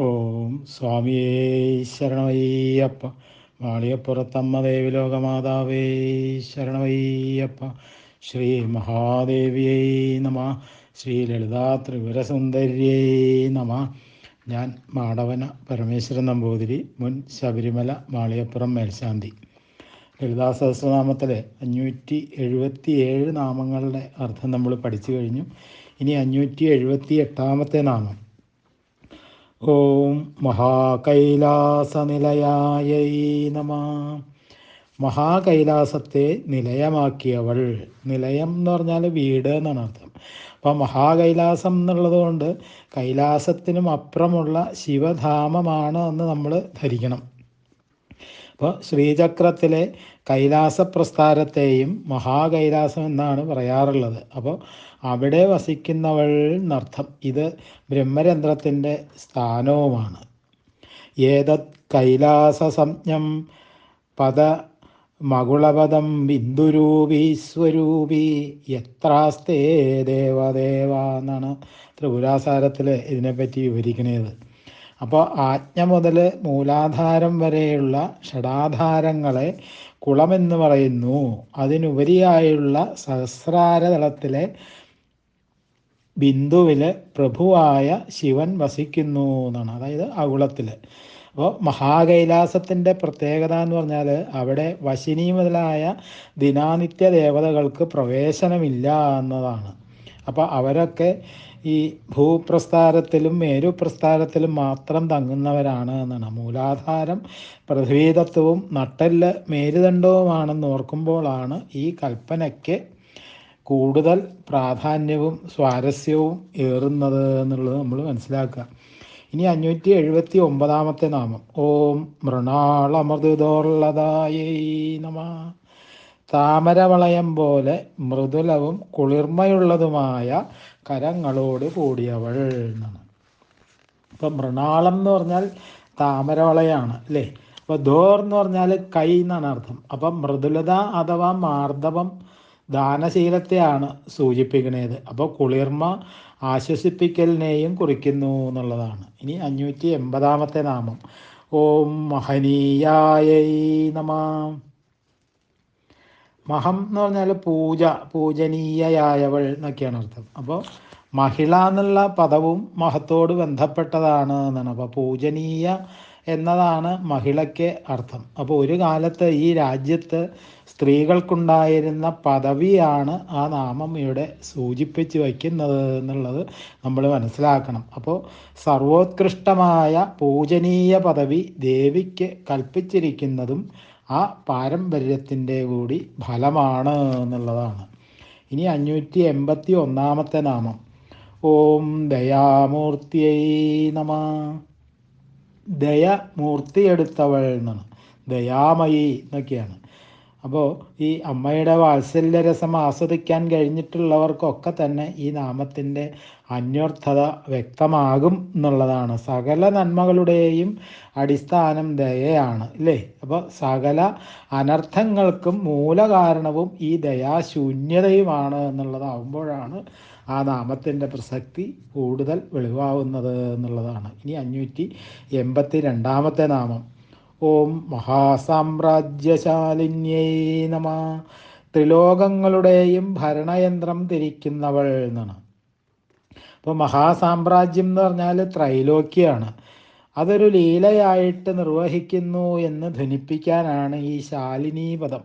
ഓം സ്വാമിയേ ശരണമയ്യപ്പ. വാളിയപ്പുറത്തമ്മ ദേവി ലോകമാതാവേ ശരണമയ്യപ്പ. ശ്രീ മഹാദേവിയേ നമ. ശ്രീ ലളിതാ ത്രിപുരസുന്ദര്യേ നമ. ഞാൻ മാടവന പരമേശ്വരൻ നമ്പൂതിരി മുൻ ശബരിമല മാളിയപ്പുറം മേൽശാന്തി. ലളിതാ സഹസ്രനാമത്തിലെ അഞ്ഞൂറ്റി എഴുപത്തി ഏഴ് നാമങ്ങളുടെ അർത്ഥം നമ്മൾ പഠിച്ചു കഴിഞ്ഞു. ഇനി അഞ്ഞൂറ്റി എഴുപത്തി എട്ടാമത്തെ നാമം. ഓം മഹാകൈലാസനിലയായൈ നമ. മഹാകൈലാസത്തെ നിലയമാക്കിയവൾ. നിലയം എന്ന് പറഞ്ഞാൽ വീട് എന്നാണ് അർത്ഥം. അപ്പം മഹാകൈലാസം എന്നുള്ളത് കൊണ്ട് കൈലാസത്തിനും അപ്പുറമുള്ള ശിവധാമമാണ് എന്ന് നമ്മൾ ധരിക്കണം. അപ്പോൾ ശ്രീചക്രത്തിലെ കൈലാസ പ്രസ്ഥാനത്തെയും മഹാകൈലാസം എന്നാണ് പറയാറുള്ളത്. അപ്പോൾ അവിടെ വസിക്കുന്നവൾ എന്നർത്ഥം ഇത് ബ്രഹ്മരന്ധ്രത്തിന്റെ സ്ഥാനവുമാണ്. ഏതത് കൈലാസസംജ്ഞം പദ മകുളപദം ബിന്ദുരൂപി സ്വരൂപി എത്രാസ്തേ ദേവദേവ എന്നാണ് ത്രിപുരാസാരത്തിൽ ഇതിനെപ്പറ്റി വിവരിക്കുന്നത്. അപ്പോൾ ആജ്ഞ മുതൽ മൂലാധാരം വരെയുള്ള ഷടാധാരങ്ങളെ കുളമെന്ന് പറയുന്നു. അതിനുപരിയായുള്ള സഹസ്രാരതലത്തിലെ ബിന്ദുവിൽ പ്രഭുവായ ശിവൻ വസിക്കുന്നു എന്നാണ്. അതായത് അകുളത്തിൽ അപ്പോൾ മഹാകൈലാസത്തിന്റെ പ്രത്യേകത എന്ന് പറഞ്ഞാൽ അവിടെ വശിനി മുതലായ ദിനാനിത്യ ദേവതകൾക്ക് പ്രവേശനമില്ല എന്നതാണ്. അപ്പോൾ അവരൊക്കെ ഈ ഭൂപ്രസ്ഥാരത്തിലും മേരുപ്രസ്ഥാരത്തിലും മാത്രം തങ്ങുന്നവരാണ് എന്നാണ്. മൂലാധാരം പൃഥ്വീതത്വവും നട്ടെല്ല് മേരുദണ്ഡവുമാണെന്ന് ഓർക്കുമ്പോഴാണ് ഈ കൽപ്പനയ്ക്ക് കൂടുതൽ പ്രാധാന്യവും സ്വാരസ്യവും ഏറുന്നത് എന്നുള്ളത് നമ്മൾ മനസ്സിലാക്കുക. ഇനി അഞ്ഞൂറ്റി എഴുപത്തി ഒമ്പതാമത്തെ നാമം. ഓം മൃണാളമൃദുദോർലതായേ നമ. താമരവളയം പോലെ മൃദുലവും കുളിർമയുള്ളതുമായ കരങ്ങളോട് കൂടിയവൾ എന്നാണ്. ഇപ്പം മൃണാളം എന്ന് പറഞ്ഞാൽ താമരവളയാണ് അല്ലേ? അപ്പോൾ ദോർ എന്ന് പറഞ്ഞാൽ കൈ എന്നാണ് അർത്ഥം. അപ്പം മൃദുലത അഥവാ മാർദ്ദവം ദാനശീലത്തെയാണ് സൂചിപ്പിക്കുന്നത്. അപ്പോൾ കുളിർമ ആശ്വസിപ്പിക്കലിനെയും കുറിക്കുന്നു എന്നുള്ളതാണ്. ഇനി അഞ്ഞൂറ്റി എൺപതാമത്തെ നാമം. ഓം മഹനീയായ നമ. മഹം എന്ന് പറഞ്ഞാൽ പൂജ പൂജനീയയായവൾ എന്നൊക്കെയാണ് അർത്ഥം. അപ്പോൾ മഹിള എന്നുള്ള പദവും മഹത്തോട് ബന്ധപ്പെട്ടതാണ് എന്നാണ്. അപ്പോൾ പൂജനീയ എന്നതാണ് മഹിളയ്ക്ക് അർത്ഥം. അപ്പോൾ ഒരു കാലത്ത് ഈ രാജ്യത്ത് സ്ത്രീകൾക്കുണ്ടായിരുന്ന പദവിയാണ് ആ നാമം ഇവിടെ സൂചിപ്പിച്ച് വയ്ക്കുന്നത് എന്നുള്ളത് നമ്മൾ മനസ്സിലാക്കണം. അപ്പോൾ സർവോത്കൃഷ്ടമായ പൂജനീയ പദവി ദേവിക്ക് കൽപ്പിച്ചിരിക്കുന്നതും ആ പാരമ്പര്യത്തിന്റെ കൂടി ഫലമാണ് എന്നുള്ളതാണ്. ഇനി അഞ്ഞൂറ്റി എൺപത്തി ഒന്നാമത്തെ നാമം. ഓം ദയാമൂർത്തിയൈ നമ. ദയ മൂർത്തിയെടുത്തവൾ എന്നാണ്. ദയാമയി എന്നൊക്കെയാണ്. അപ്പോൾ ഈ അമ്മയുടെ വാത്സല്യരസം ആസ്വദിക്കാൻ കഴിഞ്ഞിട്ടുള്ളവർക്കൊക്കെ തന്നെ ഈ നാമത്തിന്റെ അന്വർത്ഥത വ്യക്തമാകും എന്നുള്ളതാണ്. സകല നന്മകളുടെയും അടിസ്ഥാനം ദയയാണ് അല്ലേ? അപ്പോൾ സകല അനർത്ഥങ്ങൾക്കും മൂലകാരണവും ഈ ദയാശൂന്യതയുമാണ് എന്നുള്ളതാവുമ്പോഴാണ് ആ നാമത്തിന്റെ പ്രസക്തി കൂടുതൽ വെളിവാകുന്നത് എന്നുള്ളതാണ്. ഇനി അഞ്ഞൂറ്റി എൺപത്തി രണ്ടാമത്തെ നാമം. ഓം മഹാസാമ്രാജ്യശാലിന്യേ നമ. ത്രിലോകങ്ങളുടെയും ഭരണയന്ത്രം തിരിക്കുന്നവൾ എന്നാണ്. അപ്പോൾ മഹാസാമ്രാജ്യം എന്ന് പറഞ്ഞാൽ ത്രൈലോക്യാണ് അതൊരു ലീലയായിട്ട് നിർവഹിക്കുന്നു എന്ന് ധനിപ്പിക്കാനാണ് ഈ ശാലിനി പദം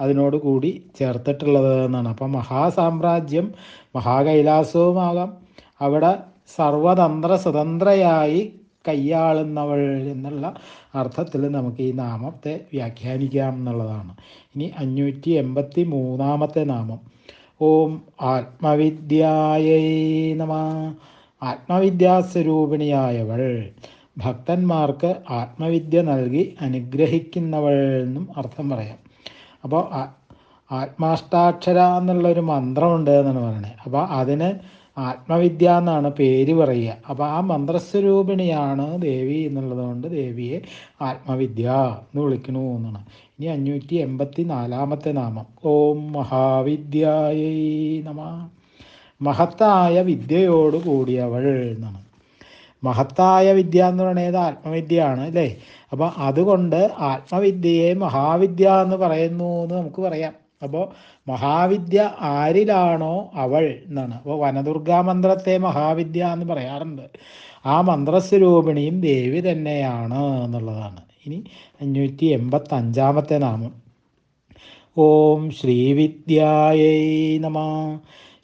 അതിനോട് കൂടി ചേർത്തിട്ടുള്ളത് എന്നാണ്. അപ്പം മഹാസാമ്രാജ്യം മഹാകൈലാസവുമാകാം. അവിടെ സർവതന്ത്ര സ്വതന്ത്രയായി കൈയാളുന്നവൾ എന്നുള്ള അർത്ഥത്തിൽ നമുക്ക് ഈ നാമത്തെ വ്യാഖ്യാനിക്കാം എന്നുള്ളതാണ്. ഇനി അഞ്ഞൂറ്റി എൺപത്തി മൂന്നാമത്തെ നാമം. ഓം ആത്മവിദ്യായ നമ. ആത്മവിദ്യാസ്വരൂപിണിയായവൾ. ഭക്തന്മാർക്ക് ആത്മവിദ്യ നൽകി അനുഗ്രഹിക്കുന്നവൾ എന്നും അർത്ഥം പറയാം. അപ്പോൾ ആത്മാഷ്ടാക്ഷര എന്നുള്ളൊരു മന്ത്രമുണ്ട് എന്നാണ് പറയുന്നത്. അപ്പോൾ അതിന് ആത്മവിദ്യ എന്നാണ് പേര് പറയുക. അപ്പോൾ ആ മന്ത്രസ്വരൂപിണിയാണ് ദേവി എന്നുള്ളത് കൊണ്ട് ദേവിയെ ആത്മവിദ്യ എന്ന് വിളിക്കണു എന്നാണ്. ഇനി അഞ്ഞൂറ്റി എൺപത്തി നാലാമത്തെ നാമം. ഓം മഹാവിദ്യായൈ നമ. മഹത്തായ വിദ്യയോട് കൂടിയവൾ എന്നാണ്. മഹത്തായ വിദ്യ എന്ന് പറയുന്നത് ആത്മവിദ്യയാണ് അല്ലേ? അപ്പോൾ അതുകൊണ്ട് ആത്മവിദ്യയെ മഹാവിദ്യ എന്ന് പറയുന്നു എന്ന് നമുക്ക് പറയാം. അപ്പോൾ മഹാവിദ്യ ആരിലാണോ അവൾ എന്നാണ്. അപ്പോൾ വനദുർഗാ മന്ത്രത്തെ മഹാവിദ്യ എന്ന് പറയാറുണ്ട്. ആ മന്ത്രസ്വരൂപിണിയും ദേവി തന്നെയാണ് എന്നുള്ളതാണ്. ഇനി അഞ്ഞൂറ്റി എൺപത്തി അഞ്ചാമത്തെ നാമം. ഓം ശ്രീവിദ്യായൈ നമ.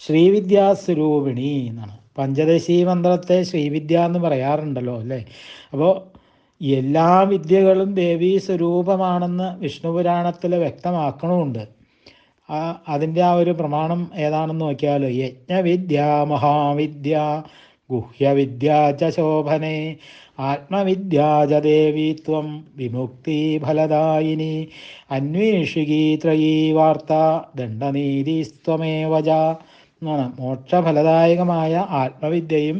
ശ്രീവിദ്യാസ്വരൂപിണി എന്നാണ്. പഞ്ചദശി മന്ത്രത്തെ ശ്രീവിദ്യ എന്ന് പറയാറുണ്ടല്ലോ അല്ലേ? അപ്പോൾ എല്ലാ വിദ്യകളും ദേവീ സ്വരൂപമാണെന്ന് വിഷ്ണു പുരാണത്തിൽ വ്യക്തമാക്കണമുണ്ട് അതിന്റെ ആ ഒരു പ്രമാണം ഏതാണെന്ന് നോക്കിയാൽ യജ്ഞവിദ്യ മഹാവിദ്യ ഗുഹ്യവിദ്യ ച ശോഭനെ ആത്മവിദ്യ ച ദേവീത്വം വിമുക്തി ഫലദായിനി അന്വേഷികീത്രയീ വാർത്ത ദണ്ഡനീതിസ്ത്വമേവ ച എന്നാണ്. മോക്ഷഫലദായകമായ ആത്മവിദ്യയും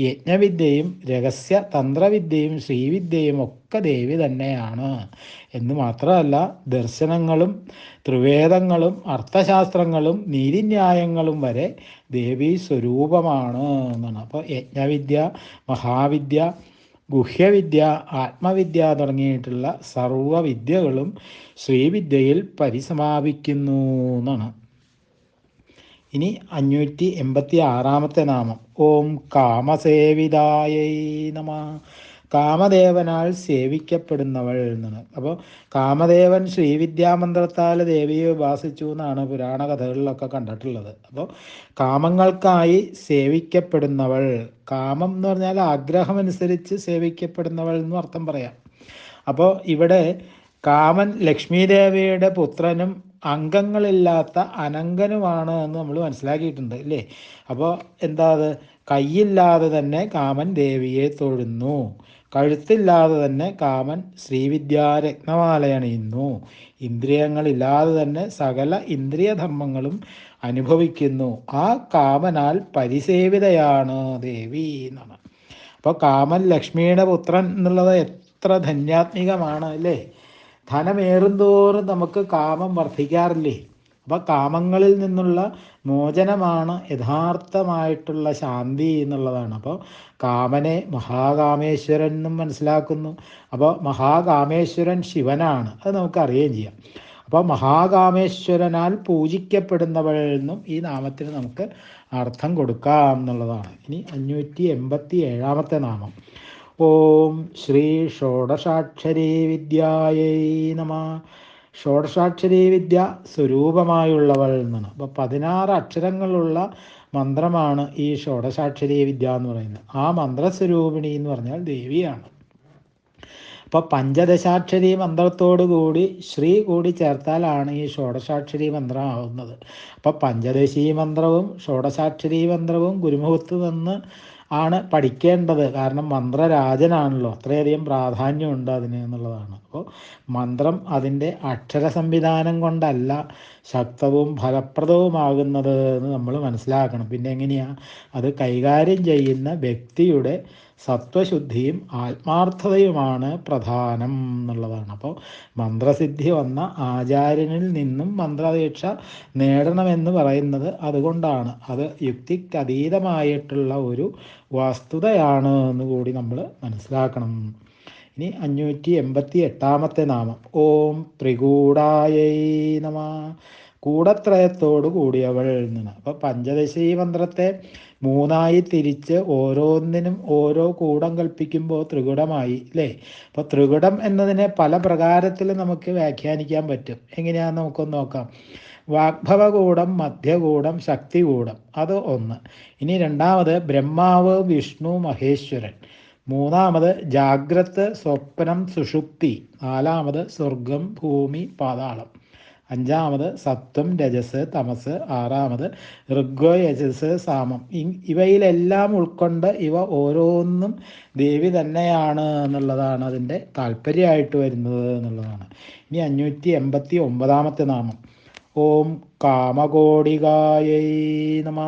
യജ്ഞവിദ്യയും രഹസ്യ തന്ത്രവിദ്യയും ശ്രീവിദ്യയും ഒക്കെ ദേവി തന്നെയാണ്. എന്ന് മാത്രമല്ല ദർശനങ്ങളും ത്രിവേദങ്ങളും അർത്ഥശാസ്ത്രങ്ങളും നീതിന്യായങ്ങളും വരെ ദേവി സ്വരൂപമാണ് എന്നാണ്. അപ്പോൾ യജ്ഞവിദ്യ മഹാവിദ്യ ഗുഹ്യവിദ്യ ആത്മവിദ്യ തുടങ്ങിയിട്ടുള്ള സർവവിദ്യകളും ശ്രീവിദ്യയിൽ പരിസമാപിക്കുന്നു എന്നാണ്. ഇനി അഞ്ഞൂറ്റി എൺപത്തി ആറാമത്തെ നാമം. ഓം കാമസേവിതായൈ നമ. കാമദേവനാൽ സേവിക്കപ്പെടുന്നവൾ എന്നാണ്. അപ്പോൾ കാമദേവൻ ശ്രീവിദ്യാമന്ത്രത്താൽ ദേവിയെ ഉപാസിച്ചു എന്നാണ് പുരാണ കഥകളിലൊക്കെ കണ്ടിട്ടുള്ളത്. അപ്പോൾ കാമങ്ങൾക്കായി സേവിക്കപ്പെടുന്നവൾ കാമം എന്ന് പറഞ്ഞാൽ ആഗ്രഹമനുസരിച്ച് സേവിക്കപ്പെടുന്നവൾ എന്നും അർത്ഥം പറയാം. അപ്പോൾ ഇവിടെ കാമൻ ലക്ഷ്മീദേവിയുടെ പുത്രനും അംഗങ്ങളില്ലാത്ത അനങ്കനുമാണ് എന്ന് നമ്മൾ മനസ്സിലാക്കിയിട്ടുണ്ട് അല്ലേ അപ്പോൾ എന്താ അത്? കൈയില്ലാതെ തന്നെ കാമൻ ദേവിയെ തൊഴുന്നു. കഴുത്തില്ലാതെ തന്നെ കാമൻ ശ്രീവിദ്യാരത്നമാലയണിയുന്നു. ഇന്ദ്രിയങ്ങളില്ലാതെ തന്നെ സകല ഇന്ദ്രിയധർമ്മങ്ങളും അനുഭവിക്കുന്നു. ആ കാമനാൽ പരിസേവിതയാണ് ദേവി എന്നാണ്. അപ്പോൾ കാമൻ ലക്ഷ്മിയുടെ പുത്രൻ എന്നുള്ളത് എത്ര ധന്യാത്മികമാണ് അല്ലേ ധനമേറുന്തോറും നമുക്ക് കാമം വർദ്ധിക്കാറില്ലേ? അപ്പോൾ കാമങ്ങളിൽ നിന്നുള്ള മോചനമാണ് യഥാർത്ഥമായിട്ടുള്ള ശാന്തി എന്നുള്ളതാണ്. അപ്പോൾ കാമനെ മഹാകാമേശ്വരൻ എന്നും മനസ്സിലാക്കുന്നു. അപ്പോൾ മഹാകാമേശ്വരൻ ശിവനാണ്. അത് നമുക്ക് അറിയുകയും ചെയ്യാം. അപ്പോൾ മഹാകാമേശ്വരനാൽ പൂജിക്കപ്പെടുന്നവളെന്നും ഈ നാമത്തിന് നമുക്ക് അർത്ഥം കൊടുക്കാം എന്നുള്ളതാണ്. ഇനി അഞ്ഞൂറ്റി എൺപത്തി ഏഴാമത്തെ നാമം. ഓം ശ്രീ ഷോഡശാക്ഷരീ വിദ്യായൈ നമ. ഷോഡശാക്ഷരീ വിദ്യ സ്വരൂപമായുള്ളവൾ എന്നാണ്. അപ്പോൾ പതിനാറ് അക്ഷരങ്ങളുള്ള മന്ത്രമാണ് ഈ ഷോഡശാക്ഷരീ വിദ്യ എന്ന് പറയുന്നത്. ആ മന്ത്രസ്വരൂപിണി എന്ന് പറഞ്ഞാൽ ദേവിയാണ്. അപ്പോൾ പഞ്ചദശാക്ഷരി മന്ത്രത്തോടു കൂടി ശ്രീ കൂടി ചേർത്താലാണ് ഈ ഷോഡശാക്ഷരി മന്ത്രം ആവുന്നത്. അപ്പോൾ പഞ്ചദശീ മന്ത്രവും ഷോഡശാക്ഷരി മന്ത്രവും ഗുരുമുഖത്ത് നിന്ന് ആണ് പഠിക്കേണ്ടത്. കാരണം മന്ത്രരാജനാണല്ലോ. അത്രയധികം പ്രാധാന്യമുണ്ട് അതിന് എന്നുള്ളതാണ്. അപ്പോൾ മന്ത്രം അതിന്റെ അക്ഷര സംവിധാനം കൊണ്ടല്ല ശക്തവും ഫലപ്രദവുമാകുന്നത് എന്ന് നമ്മൾ മനസ്സിലാക്കണം. പിന്നെ എങ്ങനെയാണ് അത് കൈകാര്യം ചെയ്യുന്ന വ്യക്തിയുടെ സത്വശുദ്ധിയും ആത്മാർത്ഥതയുമാണ് പ്രധാനം എന്നുള്ളതാണ്. അപ്പോൾ മന്ത്രസിദ്ധി വന്ന ആചാര്യനിൽ നിന്നും മന്ത്രദീക്ഷ നേടണമെന്ന് പറയുന്നത് അതുകൊണ്ടാണ്. അത് യുക്തിക്കതീതമായിട്ടുള്ള ഒരു വസ്തുതയാണ് എന്ന് കൂടി നമ്മൾ മനസ്സിലാക്കണം. ഇനി അഞ്ഞൂറ്റി എൺപത്തി എട്ടാമത്തെ നാമം. ഓം ത്രികൂടായൈ നമ. കൂടത്രയത്തോടു കൂടിയവൾ എന്നാണ് അപ്പോൾ പഞ്ചദശീ മന്ത്രത്തെ മൂന്നായി തിരിച്ച് ഓരോന്നിനും ഓരോ കൂടം കൽപ്പിക്കുമ്പോൾ ത്രികുടമായി അല്ലേ അപ്പോൾ ത്രികുടം എന്നതിനെ പല പ്രകാരത്തിൽ നമുക്ക് വ്യാഖ്യാനിക്കാൻ പറ്റും. എങ്ങനെയാണെന്ന് നമുക്കൊന്ന് നോക്കാം. വാഗ്ഭവകൂടം മധ്യകൂടം ശക്തികൂടം അത് ഒന്ന്. ഇനി രണ്ടാമത് ബ്രഹ്മാവ് വിഷ്ണു മഹേശ്വരൻ. മൂന്നാമത് ജാഗ്രത് സ്വപ്നം സുഷുപ്തി. നാലാമത് സ്വർഗം ഭൂമി പാതാളം. അഞ്ചാമത് സത്വം രജസ് തമസ് ആറാമത് ഋഗ്വ യജസ് സാമം. ഇവയിലെല്ലാം ഉൾക്കൊണ്ട് ഇവ ഓരോന്നും ദേവി തന്നെയാണ് എന്നുള്ളതാണ് അതിന്റെ താല്പര്യമായിട്ട് വരുന്നത് എന്നുള്ളതാണ്. ഇനി അഞ്ഞൂറ്റി എൺപത്തി ഒമ്പതാമത്തെ നാമം. ഓം കാമകോടികായൈ നമ.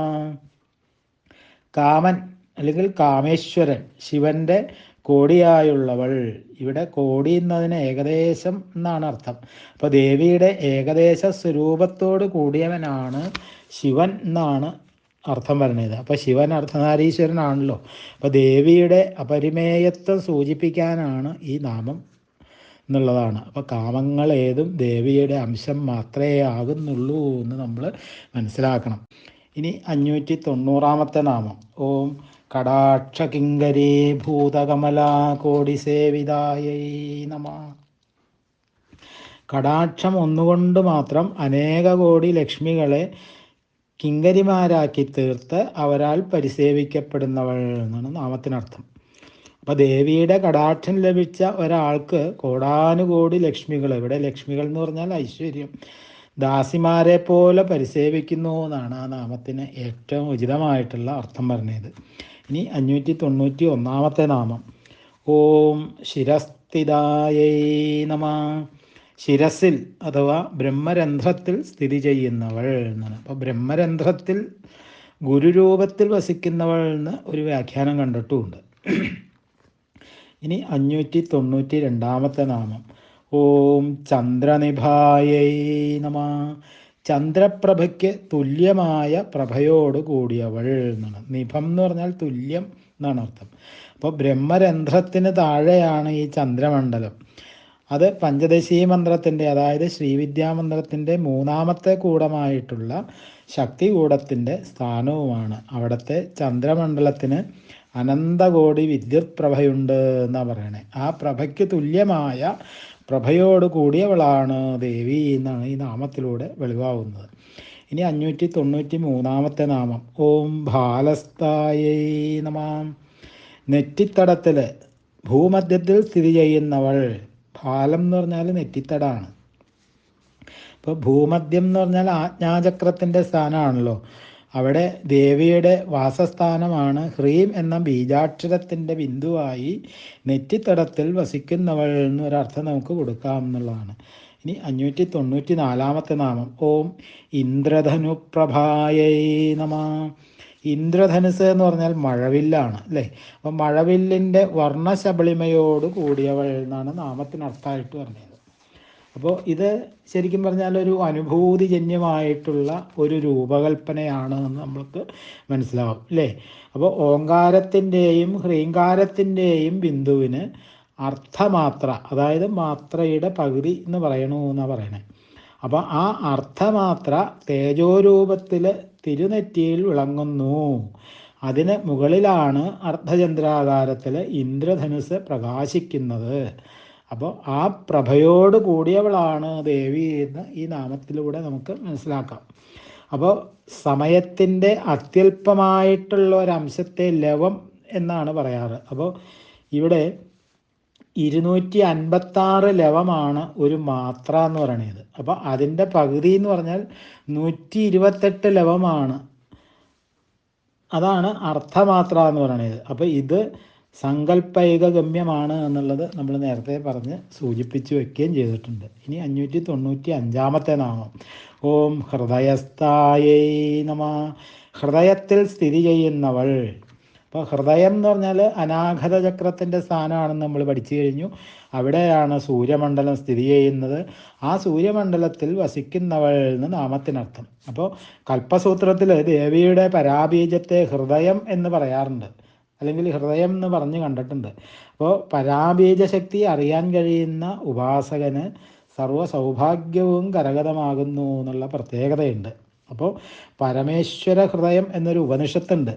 കാമൻ അല്ലെങ്കിൽ കാമേശ്വരൻ ശിവന്റെ കോടിയായുള്ളവൾ. ഇവിടെ കോടി എന്നതിന് ഏകദേശം എന്നാണ് അർത്ഥം. അപ്പോൾ ദേവിയുടെ ഏകദേശ സ്വരൂപത്തോട് കൂടിയവനാണ് ശിവൻ എന്നാണ് അർത്ഥം പറഞ്ഞത് അപ്പോൾ ശിവൻ അർത്ഥനാരീശ്വരനാണല്ലോ അപ്പോൾ ദേവിയുടെ അപരിമേയത്വം സൂചിപ്പിക്കാനാണ് ഈ നാമം എന്നുള്ളതാണ്. അപ്പോൾ കാമങ്ങൾ ഏതും ദേവിയുടെ അംശം മാത്രമേ ആകുന്നുള്ളൂ എന്ന് നമ്മൾ മനസ്സിലാക്കണം. ഇനി അഞ്ഞൂറ്റി തൊണ്ണൂറാമത്തെ നാമം. ഓം കടാക്ഷകിങ്കരീ ഭൂതകമല കോടി സേവിതായൈ നമ. കടാക്ഷം ഒന്നുകൊണ്ട് മാത്രം അനേക കോടി ലക്ഷ്മികളെ കിങ്കരിമാരാക്കി തീർത്ത് അവരാൽ പരിസേവിക്കപ്പെടുന്നവൾ എന്നാണ് നാമത്തിനർത്ഥം. അപ്പോൾ ദേവിയുടെ കടാക്ഷം ലഭിച്ച ഒരാൾക്ക് കോടാനുകോടി ലക്ഷ്മികൾ. ഇവിടെ ലക്ഷ്മികൾ എന്ന് പറഞ്ഞാൽ ഐശ്വര്യം. ദാസിമാരെ പോലെ പരിസേവിക്കുന്നു എന്നാണ് ആ നാമത്തിന് ഏറ്റവും ഉചിതമായിട്ടുള്ള അർത്ഥം പറഞ്ഞത്. ഇനി അഞ്ഞൂറ്റി തൊണ്ണൂറ്റി ഒന്നാമത്തെ നാമം. ഓം ശിരസ്ഥിതായ നമ. ശിരസിൽ അഥവാ ബ്രഹ്മരന്ധ്രത്തിൽ സ്ഥിതി ചെയ്യുന്നവൾ എന്നാണ്. അപ്പോൾ ബ്രഹ്മരന്ധ്രത്തിൽ ഗുരുരൂപത്തിൽ വസിക്കുന്നവൾ എന്ന് ഒരു വ്യാഖ്യാനം കണ്ടിട്ടുമുണ്ട്. ഇനി അഞ്ഞൂറ്റി തൊണ്ണൂറ്റി രണ്ടാമത്തെ നാമം. ഓം ചന്ദ്രനിഭായൈ നമ. ചന്ദ്രപ്രഭയ്ക്ക് തുല്യമായ പ്രഭയോട് കൂടിയവൾ എന്നാണ്. നിഭം എന്ന് പറഞ്ഞാൽ തുല്യം എന്നാണ് അർത്ഥം. അപ്പോൾ ബ്രഹ്മരന്ധ്രത്തിന് താഴെയാണ് ഈ ചന്ദ്രമണ്ഡലം. അത് പഞ്ചദശീ മന്ത്രത്തിന്റെ അതായത് ശ്രീവിദ്യാമന്ത്രത്തിന്റെ മൂന്നാമത്തെ കൂടമായിട്ടുള്ള ശക്തികൂടത്തിന്റെ സ്ഥാനവുമാണ്. അവിടുത്തെ ചന്ദ്രമണ്ഡലത്തിന് അനന്തകോടി വിദ്യുത് പ്രഭയുണ്ട് എന്നാണ് പറയണേ. ആ പ്രഭയ്ക്ക് തുല്യമായ പ്രഭയോട് കൂടിയവളാണ് ദേവി എന്നാണ് ഈ നാമത്തിലൂടെ വെളിവാകുന്നത് ഇനി അഞ്ഞൂറ്റി തൊണ്ണൂറ്റി മൂന്നാമത്തെ നാമം. ഓം ബാലസ്ഥായൈ നമാം. നെറ്റിത്തടത്തിൽ ഭൂമധ്യത്തിൽ സ്ഥിതി ചെയ്യുന്നവൾ ഭാലം എന്ന് പറഞ്ഞാൽ നെറ്റിത്തടാണ്. ഇപ്പോൾ ഭൂമധ്യം എന്ന് പറഞ്ഞാൽ ആജ്ഞാചക്രത്തിന്റെ സ്ഥാനമാണല്ലോ. അവിടെ ദേവിയുടെ വാസസ്ഥാനമാണ്. ഹ്രീം എന്ന ബീജാക്ഷരത്തിന്റെ ബിന്ദുവായി നെറ്റിത്തടത്തിൽ വസിക്കുന്നവൾ എന്നൊരർത്ഥം നമുക്ക് കൊടുക്കാം എന്നുള്ളതാണ്. ഇനി അഞ്ഞൂറ്റി തൊണ്ണൂറ്റി നാലാമത്തെ നാമം. ഓം ഇന്ദ്രധനുപ്രഭായൈ നമ. ഇന്ദ്രധനുസ് എന്ന് പറഞ്ഞാൽ മഴവില്ലാണ് അല്ലേ? അപ്പം മഴവില്ലിന്റെ വർണശബളിമയോട് കൂടിയവൾ എന്നാണ് നാമത്തിനർത്ഥമായിട്ട് പറഞ്ഞത്. അപ്പോൾ ഇത് ശരിക്കും പറഞ്ഞാൽ ഒരു അനുഭൂതിജന്യമായിട്ടുള്ള ഒരു രൂപകൽപ്പനയാണ് എന്ന് നമ്മൾക്ക് മനസ്സിലാവും അല്ലേ? അപ്പോൾ ഓങ്കാരത്തിന്റെയും ഹ്രീങ്കാരത്തിന്റെയും ബിന്ദുവിന് അർത്ഥമാത്ര അതായത് മാത്രയുടെ പകുതി എന്ന് പറയണു എന്നാണ് പറയണേ. അപ്പോൾ ആ അർത്ഥമാത്ര തേജോരൂപത്തിൽ തിരുനെറ്റിയിൽ വിളങ്ങുന്നു. അതിന് മുകളിലാണ് അർദ്ധചന്ദ്രാകാരത്തിൽ ഇന്ദ്രധനുസ് പ്രകാശിക്കുന്നത്. അപ്പോൾ ആ പ്രഭയോട് കൂടിയവളാണ് ദേവി എന്ന് ഈ നാമത്തിലൂടെ നമുക്ക് മനസ്സിലാക്കാം. അപ്പോൾ സമയത്തിന്റെ അത്യല്പമായിട്ടുള്ള ഒരു അംശത്തെ ലവം എന്നാണ് പറയാറ്. അപ്പോൾ ഇവിടെ ഇരുന്നൂറ്റി അൻപത്താറ് ലവമാണ് ഒരു മാത്ര എന്ന് പറയുന്നത് അപ്പോൾ അതിന്റെ പകുതി എന്ന് പറഞ്ഞാൽ നൂറ്റി ഇരുപത്തെട്ട് ലവമാണ്. അതാണ് അർത്ഥമാത്ര എന്ന് പറയുന്നത് അപ്പോൾ ഇത് സങ്കല്പൈക ഗമ്യമാണ് എന്നുള്ളത് നമ്മൾ നേരത്തെ പറഞ്ഞ് സൂചിപ്പിച്ചു വെക്കുകയും ചെയ്തിട്ടുണ്ട്. ഇനി അഞ്ഞൂറ്റി തൊണ്ണൂറ്റി അഞ്ചാമത്തെ നാമം. ഓം ഹൃദയസ്ഥായൈ നമ. ഹൃദയത്തിൽ സ്ഥിതി ചെയ്യുന്നവൾ. അപ്പോൾ ഹൃദയം എന്ന് പറഞ്ഞാൽ അനാഘത ചക്രത്തിന്റെ സ്ഥാനമാണെന്ന് നമ്മൾ പഠിച്ചു കഴിഞ്ഞു. അവിടെയാണ് സൂര്യമണ്ഡലം സ്ഥിതി ചെയ്യുന്നത്. ആ സൂര്യമണ്ഡലത്തിൽ വസിക്കുന്നവൾ എന്ന് നാമത്തിനർത്ഥം. അപ്പോൾ കൽപ്പസൂത്രത്തിൽ ദേവിയുടെ പരാബീജത്തെ ഹൃദയം എന്ന് പറയാറുണ്ട്. അല്ലെങ്കിൽ ഹൃദയം എന്ന് പറഞ്ഞ് കണ്ടിട്ടുണ്ട്. അപ്പോൾ പരാബീജ ശക്തി അറിയാൻ കഴിയുന്ന ഉപാസകന് സർവ സൗഭാഗ്യവും കരഗതമാകുന്നു എന്നുള്ള പ്രത്യേകതയുണ്ട്. അപ്പോൾ പരമേശ്വര ഹൃദയം എന്നൊരു ഉപനിഷത്തുണ്ട്.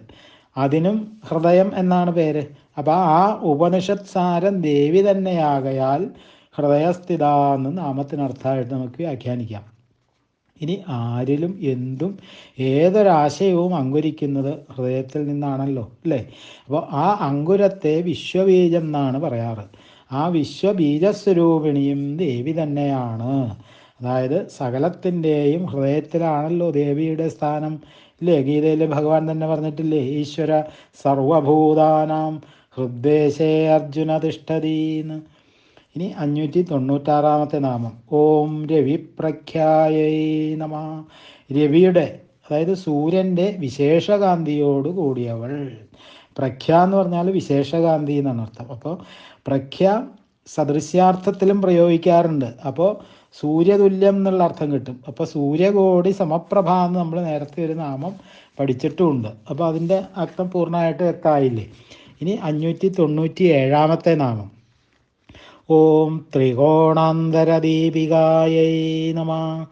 അതിനും ഹൃദയം എന്നാണ് പേര്. അപ്പോൾ ആ ഉപനിഷത് സാരം ദേവി തന്നെയാകയാൽ ഹൃദയസ്ഥിത എന്ന് നാമത്തിനർത്ഥമായിട്ട് നമുക്ക് വ്യാഖ്യാനിക്കാം. ഇനി ആരിലും എന്തും ഏതൊരാശയവും അങ്കുരിക്കുന്നത് ഹൃദയത്തിൽ നിന്നാണല്ലോ അല്ലേ? അപ്പോൾ ആ അങ്കുരത്തെ വിശ്വബീജം എന്നാണ് പറയാറ്. ആ വിശ്വബീജസ്വരൂപിണിയും ദേവി തന്നെയാണ്. അതായത് സകലത്തിന്റെയും ഹൃദയത്തിലാണല്ലോ ദേവിയുടെ സ്ഥാനം ഇല്ലേ? ഗീതയിൽ ഭഗവാൻ തന്നെ പറഞ്ഞിട്ടില്ലേ ഈശ്വര സർവഭൂതാനാം ഹൃദ്ദേശേ അർജുന തിഷ്ഠതീന്ന്. ഇനി അഞ്ഞൂറ്റി തൊണ്ണൂറ്റാറാമത്തെ നാമം. ഓം രവിപ്രഖ്യായൈ നമ. രവിയുടെ അതായത് സൂര്യന്റെ വിശേഷകാന്തിയോട് കൂടിയവൾ. പ്രഖ്യ എന്ന് പറഞ്ഞാൽ വിശേഷകാന്തി എന്നാണ് അർത്ഥം. അപ്പോൾ പ്രഖ്യ സദൃശ്യാർത്ഥത്തിലും പ്രയോഗിക്കാറുണ്ട്. അപ്പോൾ സൂര്യതുല്യം എന്നുള്ള അർത്ഥം കിട്ടും. അപ്പോൾ സൂര്യകോടി സമപ്രഭ എന്ന് നമ്മൾ നേരത്തെ ഒരു നാമം പഠിച്ചിട്ടുമുണ്ട്. അപ്പോൾ അതിന്റെ അർത്ഥം പൂർണമായിട്ട് വ്യക്തമായില്ലേ? ഇനി അഞ്ഞൂറ്റി തൊണ്ണൂറ്റി ഏഴാമത്തെ നാമം. ഓം ത്രികോണാന്തരദീപികായൈ നമ.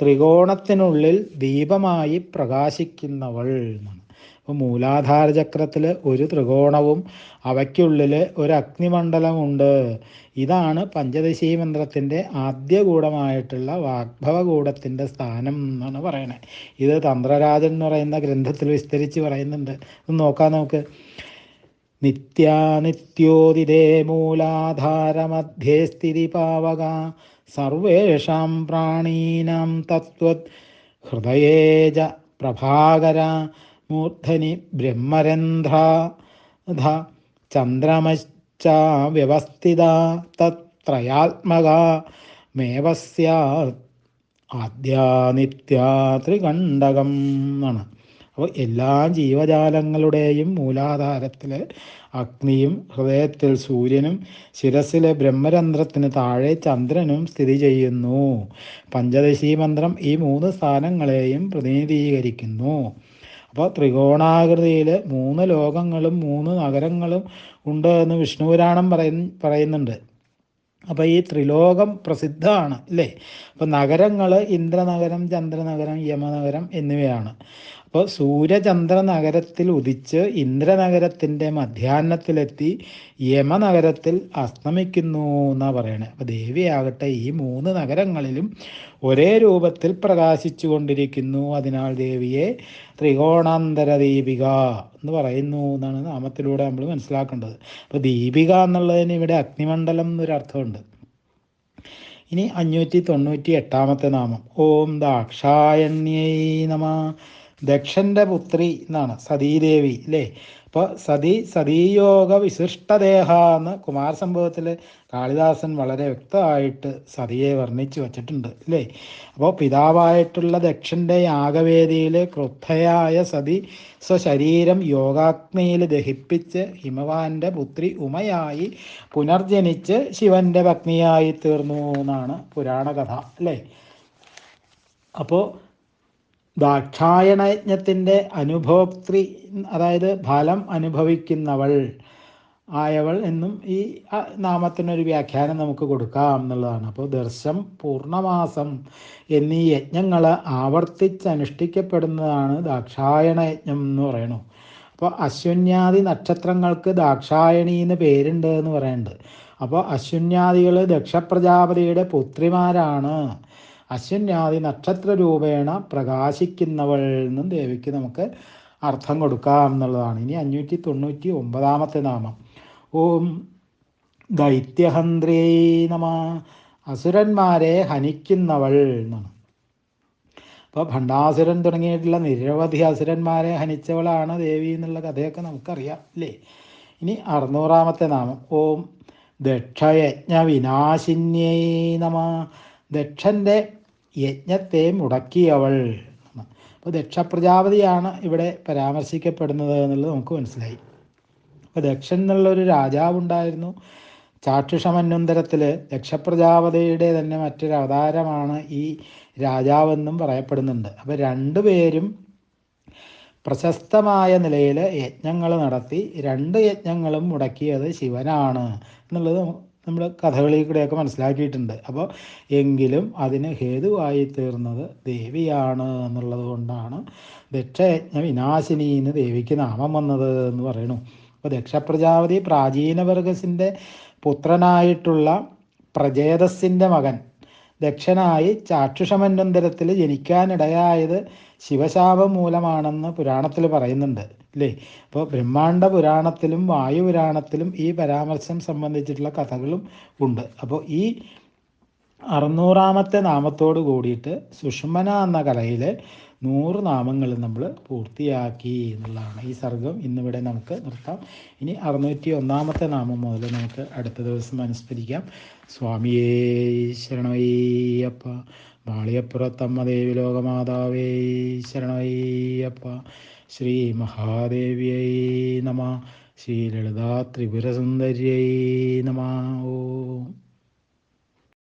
ത്രികോണത്തിനുള്ളിൽ ദീപമായി പ്രകാശിക്കുന്നവൾ എന്നാണ് മൂലാധാര ചക്രത്തിൽ ഒരു ത്രികോണവും അവയ്ക്കുള്ളിൽ ഒരു അഗ്നിമണ്ഡലമുണ്ട്. ഇതാണ് പഞ്ചദശീ മന്ത്രത്തിന്റെ ആദ്യ കൂടമായിട്ടുള്ള വാഗ്ഭവ വാഗ്ഭവകൂടത്തിന്റെ സ്ഥാനം എന്നാണ് പറയണത് ഇത് തന്ത്രരാജൻ എന്ന് പറയുന്ന ഗ്രന്ഥത്തിൽ വിസ്തരിച്ച് പറയുന്നുണ്ട്. ഒന്ന് നോക്കാം നമുക്ക്. നിത്യാനിത്യോദിതേ മൂലാധാരമധ്യേ സ്ഥിതി പാവക സർവേഷാം പ്രാണീനാം തത്വത് ഹൃദയേജ പ്രഭാകര മൂർധനി ബ്രഹ്മരന്ധ്ര ചന്ദ്രമശ്ച വ്യവസ്ഥിത തത്രയാത്മക മേവസ്യാ ആദ്യാനിത്യാ ത്രികണ്ഡകം എന്നാണ്. അപ്പോൾ എല്ലാ ജീവജാലങ്ങളുടെയും മൂലാധാരത്തിൽ അഗ്നിയും ഹൃദയത്തിൽ സൂര്യനും ശിരസിലെ ബ്രഹ്മരന്ധ്രത്തിന് താഴെ ചന്ദ്രനും സ്ഥിതി ചെയ്യുന്നു. പഞ്ചദശീ മന്ത്രം ഈ മൂന്ന് സ്ഥാനങ്ങളെയും പ്രതിനിധീകരിക്കുന്നു. അപ്പോൾ ത്രികോണാകൃതിയിൽ മൂന്ന് ലോകങ്ങളും മൂന്ന് നഗരങ്ങളും ഉണ്ട് എന്ന് വിഷ്ണുപുരാണം പറയ പറയുന്നുണ്ട്. അപ്പോൾ ഈ ത്രിലോകം പ്രസിദ്ധമാണ് അല്ലേ? അപ്പോൾ നഗരങ്ങൾ ഇന്ദ്രനഗരം ചന്ദ്രനഗരം യമനഗരം എന്നിവയാണ്. അപ്പോൾ സൂര്യചന്ദ്ര നഗരത്തിൽ ഉദിച്ച് ഇന്ദ്രനഗരത്തിന്റെ മധ്യാഹ്നത്തിലെത്തി യമനഗരത്തിൽ അസ്തമിക്കുന്നു എന്നാണ് പറയണത് അപ്പോൾ ദേവിയാകട്ടെ ഈ മൂന്ന് നഗരങ്ങളിലും ഒരേ രൂപത്തിൽ പ്രകാശിച്ചു കൊണ്ടിരിക്കുന്നു. അതിനാൽ ദേവിയെ ത്രികോണാന്തര ദീപിക എന്ന് പറയുന്നു എന്നാണ് നാമത്തിലൂടെ നമ്മൾ മനസ്സിലാക്കേണ്ടത്. അപ്പോൾ ദീപിക എന്നുള്ളതിന് ഇവിടെ അഗ്നിമണ്ഡലം എന്നൊരർത്ഥമുണ്ട് ഇനി അഞ്ഞൂറ്റി തൊണ്ണൂറ്റി എട്ടാമത്തെ നാമം. ഓം ദാക്ഷായണ്യൈ നമ. ദക്ഷന്റെ പുത്രി എന്നാണ് സതീദേവി അല്ലേ അപ്പോൾ സതി സതീയോഗ വിശിഷ്ടദേഹ എന്ന് കുമാരസംഭവത്തിൽ കാളിദാസൻ വളരെ വ്യക്തമായിട്ട് സതിയെ വർണിച്ചു വച്ചിട്ടുണ്ട് അല്ലേ അപ്പോൾ പിതാവായിട്ടുള്ള ദക്ഷന്റെ യാഗവേദിയിൽ ക്രുദ്ധയായ സതി സ്വശരീരം യോഗാഗ്നിയിൽ ദഹിപ്പിച്ച് ഹിമവാന്റെ പുത്രി ഉമയായി പുനർജനിച്ച് ശിവന്റെ പത്നിയായി തീർന്നു എന്നാണ് പുരാണകഥ അല്ലേ അപ്പോൾ ദാക്ഷായണയജ്ഞത്തിന്റെ അനുഭോക്തൃ അതായത് ഫലം അനുഭവിക്കുന്നവൾ ആയവൾ എന്നും ഈ നാമത്തിനൊരു വ്യാഖ്യാനം നമുക്ക് കൊടുക്കാം എന്നുള്ളതാണ്. അപ്പോൾ ദർശം പൂർണമാസം എന്നീ യജ്ഞങ്ങൾ ആവർത്തിച്ച് അനുഷ്ഠിക്കപ്പെടുന്നതാണ് ദാക്ഷായണ യജ്ഞം എന്ന് പറയണു അപ്പോൾ അശ്വന്യാദി നക്ഷത്രങ്ങൾക്ക് ദാക്ഷായണി എന്ന് പേരുണ്ട് എന്ന് പറയുന്നുണ്ട് അപ്പോൾ അശ്വന്യാദികൾ ദക്ഷപ്രജാപതിയുടെ പുത്രിമാരാണ്. അശ്വന്യാദി നക്ഷത്ര രൂപേണ പ്രകാശിക്കുന്നവൾ എന്നും ദേവിക്ക് നമുക്ക് അർത്ഥം കൊടുക്കാം എന്നുള്ളതാണ്. ഇനി അഞ്ഞൂറ്റി തൊണ്ണൂറ്റി ഒമ്പതാമത്തെ നാമം. ഓം ദൈത്യഹന്ത്രേ നമ. അസുരന്മാരെ ഹനിക്കുന്നവൾ എന്നാണ്. അപ്പോൾ ഭണ്ഡാസുരൻ തുടങ്ങിയിട്ടുള്ള നിരവധി അസുരന്മാരെ ഹനിച്ചവളാണ് ദേവി എന്നുള്ള കഥയൊക്കെ നമുക്കറിയാം അല്ലേ? ഇനി അറുന്നൂറാമത്തെ നാമം. ഓം ദക്ഷയജ്ഞ വിനാശിന്യേ നമ. ദക്ഷന്റെ യജ്ഞത്തെ മുടക്കിയവൾ അപ്പോൾ ദക്ഷപ്രജാപതിയാണ് ഇവിടെ പരാമർശിക്കപ്പെടുന്നത് എന്നുള്ളത് നമുക്ക് മനസ്സിലായി. അപ്പോൾ ദക്ഷൻ എന്നുള്ളൊരു രാജാവുണ്ടായിരുന്നു. ചാക്ഷുഷമന്വന്തരത്തിൽ ദക്ഷപ്രജാപതിയുടെ തന്നെ മറ്റൊരു അവതാരമാണ് ഈ രാജാവെന്നും പറയപ്പെടുന്നുണ്ട്. അപ്പോൾ രണ്ടുപേരും പ്രശസ്തമായ നിലയിൽ യജ്ഞങ്ങൾ നടത്തി രണ്ട് യജ്ഞങ്ങളും മുടക്കിയത് ശിവനാണ് എന്നുള്ളത് നമ്മൾ കഥകളിൽ കൂടെയൊക്കെ മനസ്സിലാക്കിയിട്ടുണ്ട്. അപ്പോൾ എങ്കിലും അതിന് ഹേതുവായി തീർന്നത് ദേവിയാണ് എന്നുള്ളത് കൊണ്ടാണ് ദക്ഷയജ്ഞ വിനാശിനി എന്ന് ദേവിക്ക് നാമം വന്നത് എന്ന് പറയണു അപ്പോൾ ദക്ഷപ്രജാപതി പ്രാചീന വർഗസിന്റെ പുത്രനായിട്ടുള്ള പ്രജേതസിന്റെ മകൻ ദക്ഷനായി ചാക്ഷുഷമന്വന്തരത്തിൽ ജനിക്കാനിടയായത് ശിവശാപം മൂലമാണെന്ന് പുരാണത്തിൽ പറയുന്നുണ്ട്. അല്ലേ അപ്പോൾ ബ്രഹ്മാണ്ഡ പുരാണത്തിലും വായു പുരാണത്തിലും ഈ പരാമർശം സംബന്ധിച്ചിട്ടുള്ള കഥകളും ഉണ്ട്. അപ്പോൾ ഈ അറുന്നൂറാമത്തെ നാമത്തോട് കൂടിയിട്ട് സുഷുമന എന്ന കലയിലെ നൂറ് നാമങ്ങൾ നമ്മൾ പൂർത്തിയാക്കി എന്നുള്ളതാണ് ഈ സർഗം. ഇന്നിവിടെ നമുക്ക് നിർത്താം. ഇനി അറുന്നൂറ്റി ഒന്നാമത്തെ നാമം മുതൽ നമുക്ക് അടുത്ത ദിവസം അനുസ്മരിക്കാം. സ്വാമിയേ ശരണയ്യപ്പ ബാളിയപ്പുറത്തമ്മ ദേവി ലോകമാതാവേ ശരണയ്യപ്പ ശ്രീ മഹാദേവ്യൈ നമ. ശ്രീ ലളിതാ ത്രിപുരസുന്ദര്യൈ നമ. ഓം.